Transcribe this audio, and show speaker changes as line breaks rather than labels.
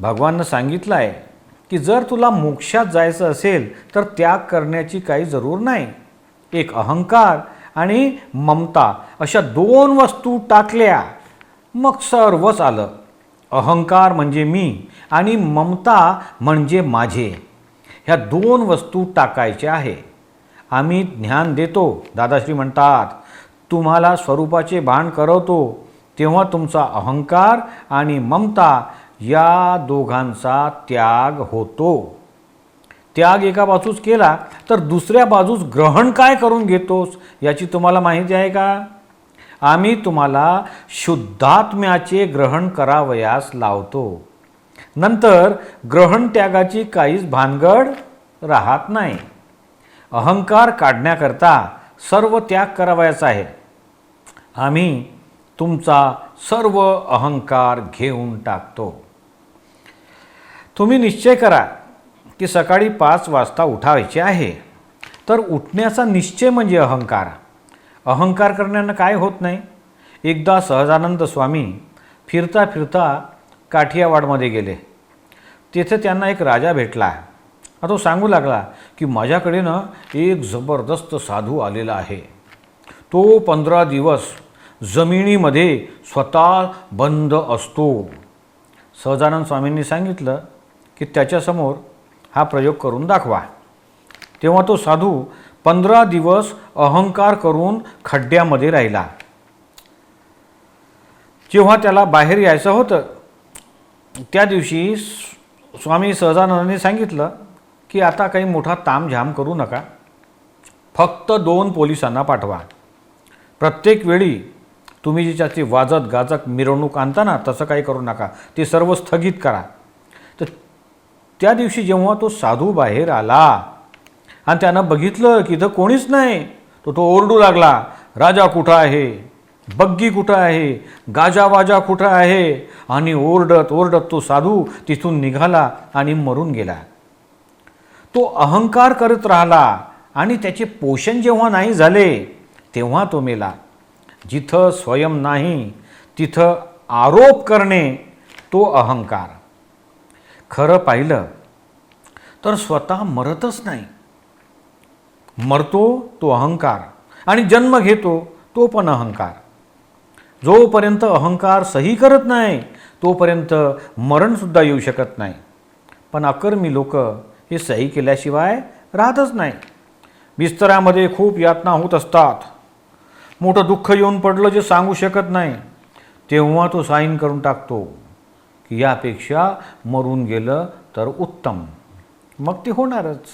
भगवाननं सांगितलं आहे की जर तुला मोक्षात जायचं असेल तर त्याग करण्याची काही जरूर नाही. एक अहंकार आणि ममता अशा दोन वस्तू टाकल्या मग सर्वच आलं. अहंकार म्हणजे मी आणि ममता म्हणजे माझे. ह्या दोन वस्तू टाकायच्या आहे. आम्ही ज्ञान देतो दादाश्री म्हणतात. तुम्हाला स्वरूपाचे भान करवतो तेव्हा तुमचा अहंकार आणि ममता या दोघांचा त्याग होतो. त्याग एका बाजूस केला तर दुसऱ्या बाजूस ग्रहण काय करून घेतोस याची तुम्हाला माहिती आहे का? आम्ही तुम्हाला शुद्धात्म्याचे ग्रहण करावयास लावतो. नंतर ग्रहण त्यागाची काहीच भानगड राहत नाही. अहंकार काढण्याकरता सर्व त्याग करावयाचा आहे. आम्ही तुमचा सर्व अहंकार घेऊन टाकतो. तुम्ही निश्चय करा की सकाळी पाच वाजता उठायचे आहे. तर उठण्याचा निश्चय म्हणजे अहंकार. अहंकार करण्यानं काय होत नाही? एकदा सहजानंद स्वामी फिरता फिरता काठियावाडमध्ये गेले. तेथे त्यांना एक राजा भेटला. तो सांगू लागला की माझ्याकडे ना एक जबरदस्त साधू आलेला आहे. तो पंधरा दिवस जमिनीमध्ये स्वतः बंद असतो. सहजानंद स्वामींनी सांगितलं की त्याच्यासमोर हा प्रयोग करून दाखवा. तेव्हा तो साधू पंधरा दिवस अहंकार करून खड्ड्यामध्ये राहिला. जेव्हा त्याला बाहेर यायचं होतं त्या दिवशी स्वामी सहजानंदांनी सांगितलं की आता काही मोठा तामझाम करू नका. फक्त दोन पोलिसांना पाठवा. प्रत्येक वेळी तुम्ही जी त्याची वाजत गाजत मिरवणूक आणता ना तसं काही करू नका. ते सर्व स्थगित करा. तर त्या दिवशी जेव्हा तो साधू बाहेर आला आणि त्यानं बघितलं की इथं कोणीच नाही तो तो ओरडू लागला राजा कुठं आहे? बग्गी कुठं आहे? गाजावाजा कुठं आहे? आणि ओरडत ओरडत तो साधू तिथून निघाला आणि मरून गेला. तो अहंकार करत राहिला आणि त्याचे पोषण जेव्हा नाही झाले तेव्हा तो मेला. जिथं स्वयं नाही तिथं आरोप करणे तो अहंकार. खरं पाहिलं तर स्वतः मरतच नाही. मरतो तो अहंकार आणि जन्म घेतो तो पण अहंकार. जोपर्यंत अहंकार सही करत नाही तोपर्यंत मरणसुद्धा येऊ शकत नाही. पण अकर्मी लोक हे सही केल्याशिवाय राहतच नाही. बिस्तरामध्ये खूप यातना होत असतात. मोठं दुःख येऊन पडलं जे सांगू शकत नाही तेव्हा तो साईन करून टाकतो. की यापेक्षा मरून गेलं तर उत्तम. मग ते होणारच.